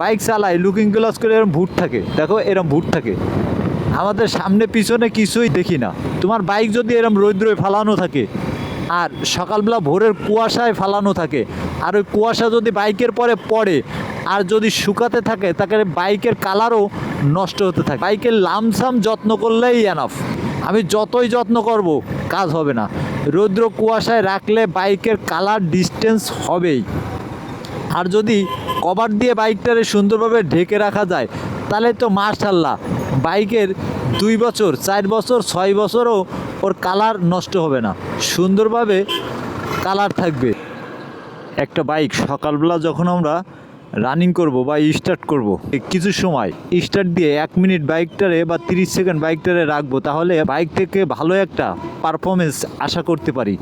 Bike চালাই looking glass করে এরকম ভুট থাকে। দেখো, এরম ভুট থাকে। আমাদের সামনে, পিছনে কিছুই দেখি না। তোমার বাইক যদি এরম রৌদ্রে ফালানো থাকে, আর সকালবেলা ভোরের কুয়াশায় ফালানো থাকে, আর ওই কুয়াশা যদি বাইকের পরে পড়ে, আর যদি শুকাতে থাকে তাহলে বাইকের কালারও নষ্ট হতে থাকে। বাইকের লামসাম যত্ন করলেই এনাফ আমি যতই যত্ন করব, কাজ হবে না। রৌদ্র কুয়াশায় রাখলে বাইকের কালার ডিস্টেন্স হবেই। আর যদি কভার দিয়ে বাইকটারে সুন্দরভাবে ঢেকে রাখা যায়, তাহলে তো মার্শাল্লাহ বাইকের দুই বছর, চার বছর, ছয় বছরও ওর কালার নষ্ট হবে না। সুন্দরভাবে কালার থাকবে। একটা বাইক সকালবেলা যখন আমরা রানিং করব বা স্টার্ট করব, কিছু সময় স্টার্ট দিয়ে এক মিনিট বাইকটারে বা তিরিশ সেকেন্ড বাইকটারে রাখব, তাহলে বাইক থেকে ভালো একটা পারফরমেন্স আশা করতে পারি।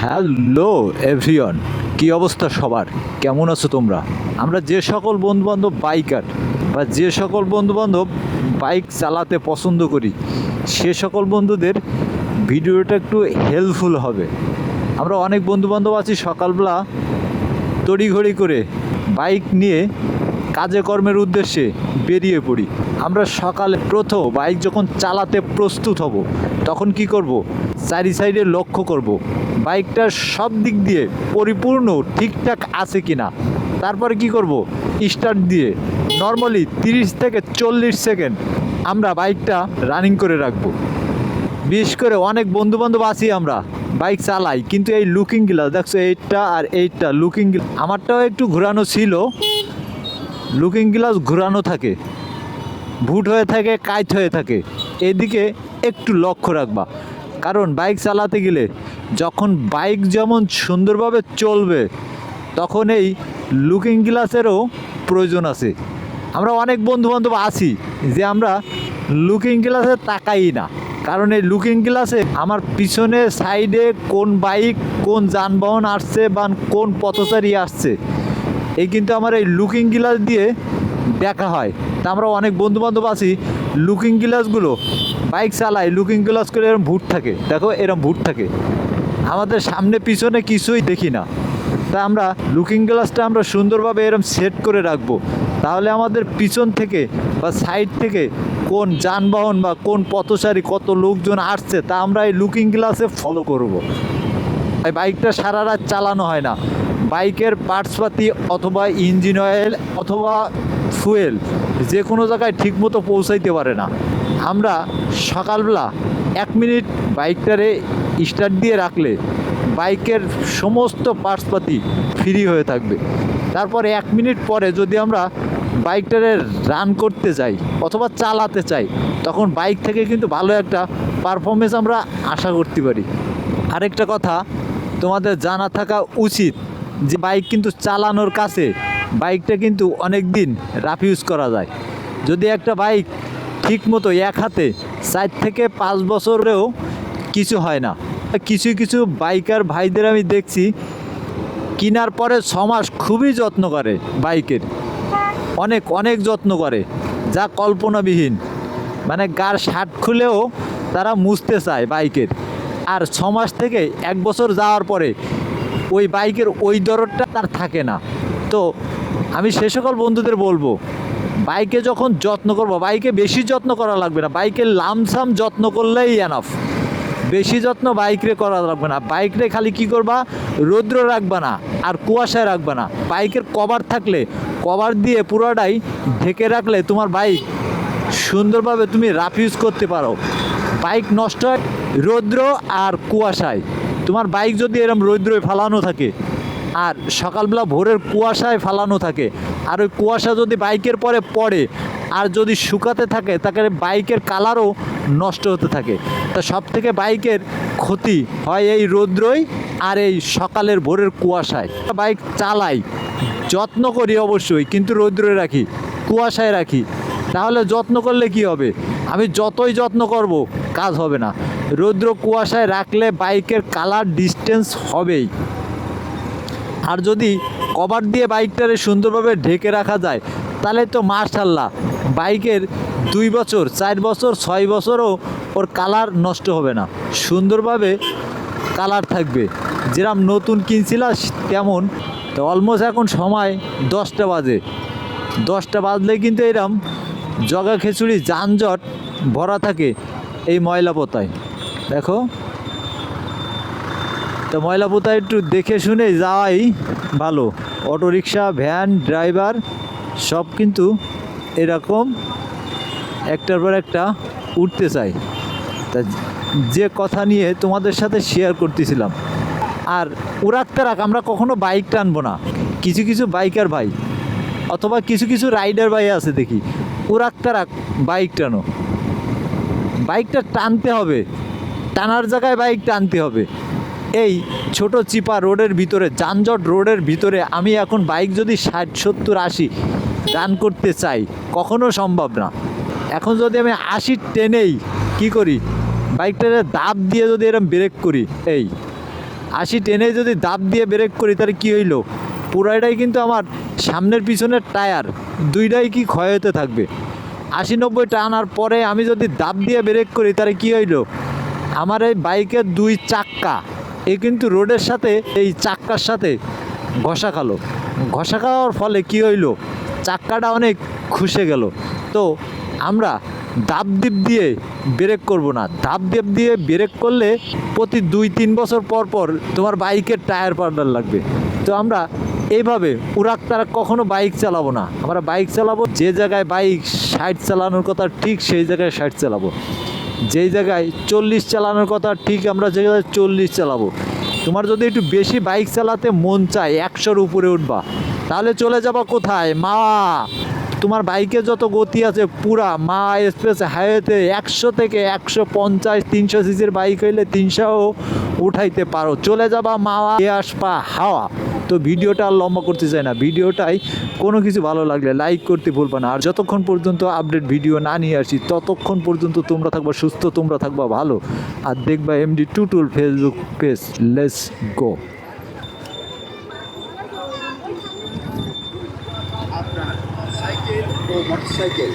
হ্যালো এভরিওয়ান কী অবস্থা সবার? কেমন আছো তোমরা? আমরা যে সকল বন্ধুবান্ধব বাইকার বা যে সকল বন্ধুবান্ধব বাইক চালাতে পছন্দ করি, সে সকল বন্ধুদের ভিডিওটা একটু হেল্পফুল হবে। আমরা অনেক বন্ধুবান্ধব আছি সকালবেলা তড়িঘড়ি করে বাইক নিয়ে কাজে কর্মের উদ্দেশ্যে বেরিয়ে পড়ি। আমরা সকালে প্রথম বাইক যখন চালাতে প্রস্তুত হব, তখন কি করব? চারি সাইডে লক্ষ্য করব, বাইকটার সব দিক দিয়ে পরিপূর্ণ ঠিকঠাক আছে কি না। তারপরে কি করব? স্টার্ট দিয়ে নর্মালি তিরিশ থেকে চল্লিশ সেকেন্ড আমরা বাইকটা রানিং করে রাখব। বিশেষ করে অনেক বন্ধু বান্ধব আছি আমরা, বাইক চালাই, কিন্তু এই লুকিং গ্লাস, দেখছ এইটা আর এইটা লুকিং আমারটাও একটু ঘোরানো ছিল। লুকিং গ্লাস ঘোরানো থাকে ভুট হয়ে থাকে কাইট হয়ে থাকে। এদিকে একটু লক্ষ্য রাখবা, কারণ বাইক চালাতে গেলে যখন বাইক যেমন সুন্দরভাবে চলবে, তখন এই লুকিং গ্লাসেরও প্রয়োজন আছে। আমরা অনেক বন্ধু বান্ধব আছি যে আমরা লুকিং গ্লাসে তাকাই না, কারণ এই লুকিং গ্লাসে আমার পিছনে, সাইডে কোন বাইক, কোন যানবাহন আসছে বা কোন পথচারী আসছে। এই কিন্তু আমার এই লুকিং গ্লাস দিয়ে দেখা হয়। তা আমরা অনেক বন্ধু বান্ধব আছি লুকিং গ্লাসগুলো বাইক চালাই লুকিং গ্লাস করে এরম ভুট থাকে। দেখো, এরম ভুট থাকে। আমাদের সামনে পিছনে কিছুই দেখি না। তা আমরা লুকিং গ্লাসটা আমরা সুন্দরভাবে এরম সেট করে রাখব। তাহলে আমাদের পিছন থেকে বা সাইড থেকে কোন যানবাহন বা কোন পথচারী কত লোকজন আসছে, তা আমরা এই লুকিং গ্লাসে ফলো করব। বাইকটা সারা রাত চালানো হয় না। বাইকের পার্টসপাতি অথবা ইঞ্জিন অয়েল অথবা ফুয়েল যে কোনো জায়গায় ঠিকমতো পৌঁছাইতে পারে না। আমরা সকালবেলা এক মিনিট বাইকটারে স্টার্ট দিয়ে রাখলে বাইকের সমস্ত পার্টসপাতি ফ্রি হয়ে থাকবে। তারপরে এক মিনিট পরে যদি আমরা বাইকটারে রান করতে চাই অথবা চালাতে চাই, তখন বাইক থেকে কিন্তু ভালো একটা পারফরমেন্স আমরা আশা করতে পারি। আরেকটা কথা, তোমাদের জানা থাকা উচিত যে বাইক কিন্তু চালানোর কাছে বাইকটা কিন্তু অনেক দিন রাফ ইউজ করা যায়। যদি একটা বাইক ঠিক মতো এক হাতে চার থেকে পাঁচ বছরেও কিছু হয় না। কিছু কিছু বাইকার ভাইদের আমি দেখছি, কেনার পরে ছ মাস খুবই যত্ন করে বাইকের। অনেক অনেক যত্ন করে, যা কল্পনাবিহীন। মানে গার শার্ট খুলেও তারা মুছতে চায় বাইকের। আর ছ মাস থেকে এক বছর যাওয়ার পরে ওই বাইকের ওই দরদটা তার থাকে না। তো আমি সে সকল বন্ধুদের বলব, বাইকে যখন যত্ন করব, বাইকে বেশি যত্ন করা লাগবে না। বাইকের লামসাম যত্ন করলেই এনাফ বেশি যত্ন বাইকরে করা লাগবে না। বাইকরে খালি কি করবা? রৌদ্র রাখবা না আর কুয়াশায় রাখবা না। বাইকের কভার থাকলে, কভার দিয়ে পুরোটাই ঢেকে রাখলে তোমার বাইক সুন্দরভাবে তুমি রাফ ইউজ করতে পারো। বাইক নষ্ট হয় রৌদ্র আর কুয়াশায়। তোমার বাইক যদি এরম রৌদ্রে ফালানো থাকে, আর সকালবেলা ভোরের কুয়াশায় ফালানো থাকে, আর ওই কুয়াশা যদি বাইকের পরে পড়ে, আর যদি শুকাতে থাকে তাহলে বাইকের কালারও নষ্ট হতে থাকে। তা সব থেকে বাইকের ক্ষতি হয় এই রৌদ্রই আর এই সকালের ভোরের কুয়াশায়। বাইক চালাই, যত্ন করি অবশ্যই, কিন্তু রৌদ্রে রাখি, কুয়াশায় রাখি। তাহলে যত্ন করলে কি হবে? আমি যতই যত্ন করব কাজ হবে না। রৌদ্র কুয়াশায় রাখলে বাইকের কালার ডিস্টেন্স হবেই। আর যদি কভার দিয়ে বাইকটারে সুন্দরভাবে ঢেকে রাখা যায়, তাহলে তো মার্শাল্লাহ বাইকের দুই বছর, চার বছর, ছয় বছরও ওর কালার নষ্ট হবে না। সুন্দরভাবে কালার থাকবে। যেরকম নতুন কিনছিলাম তেমন। তো অলমোস্ট এখন সময় দশটা বাজে। দশটা বাজলে কিন্তু এরম জগা খিচুড়ি যানজট ভরা থাকে। এই ময়লা পোতায়। দেখো। তো ময়লা পোতায় একটু দেখে শুনে যাওয়াই ভালো। অটোরিকশা, ভ্যান, ড্রাইভার সব কিন্তু এরকম একটার পর একটা উঠতে চাই তা যে কথা নিয়ে তোমাদের সাথে শেয়ার করতেছিলাম। আর উড়াতে রাখ আমরা কখনো বাইক টানবো না। কিছু কিছু বাইকার ভাই, অথবা কিছু কিছু রাইডার ভাই আছে দেখি। উড়াতে রাখ বাইক টানো। বাইকটা টানতে হবে। টানার জায়গায় বাইক টানতে হবে। এই ছোট চিপা রোডের ভিতরে, যানজট রোডের ভিতরে আমি এখন বাইক যদি ষাট, সত্তর, আশি রান করতে চাই, কখনো সম্ভব না। এখন যদি আমি আশি টেনেই কি করি? বাইকটারে দাব দিয়ে যদি এরকম ব্রেক করি, এই আশি টেনে যদি দাব দিয়ে ব্রেক করি, তাহলে কী হইল? পুরাইটাই কিন্তু আমার সামনের পিছনের টায়ার, দুইটাই কি ক্ষয় হতে থাকবে? আশি নব্বইটা আনার পরে আমি যদি দাব দিয়ে ব্রেক করি, তাহলে কী হইল? আমার এই বাইকের দুই চাক্কা, এ কিন্তু রোডের সাথে, এই চাক্কার সাথে ঘষা খালো। ঘষা খাওয়ার ফলে কী হইল? চাক্কাটা অনেক খুশে গেল। তো আমরা দাব দিপ দিয়ে ব্রেক করব না। দাব দিপ দিয়ে ব্রেক করলে প্রতি দুই তিন বছর পর পর তোমার বাইকের টায়ার পাল্টার লাগবে। তো আমরা এইভাবে উড়াক তারা কখনো বাইক চালাবো না। আমরা বাইক চালাবো, যে জায়গায় বাইক ষাট চালানোর কথা ঠিক সেই জায়গায় ষাট চালাবো। যেই জায়গায় চল্লিশ চালানোর কথা ঠিক আমরা যে জায়গায় চল্লিশ চালাবো। তোমার যদি একটু বেশি বাইক চালাতে মন চায়, একশোর উপরে উঠবা। তাহলে চলে যাবা কোথায়? মা! তোমার বাইকে যত গতি আছে পুরা, মা, এক্সপ্রেস, হাইওয়েতে একশো থেকে একশো পঞ্চাশ, তিনশো সিসির বাইক হইলে তিনশো উঠাইতে পারো। চলে যাবা মাওয়া এ আসপা হাওয়া। তো ভিডিওটা আর লম্বা করতে চাই না। ভিডিওটাই কোনো কিছু ভালো লাগলে লাইক করতে ভুলবা না। আর যতক্ষণ পর্যন্ত আপডেট ভিডিও না নিয়ে আসি, ততক্ষণ পর্যন্ত তোমরা থাকবা সুস্থ, তোমরা থাকবা ভালো। আর দেখবা MD Tutul Facebook page let's go আপনার সাইকেল ও মোটরসাইকেল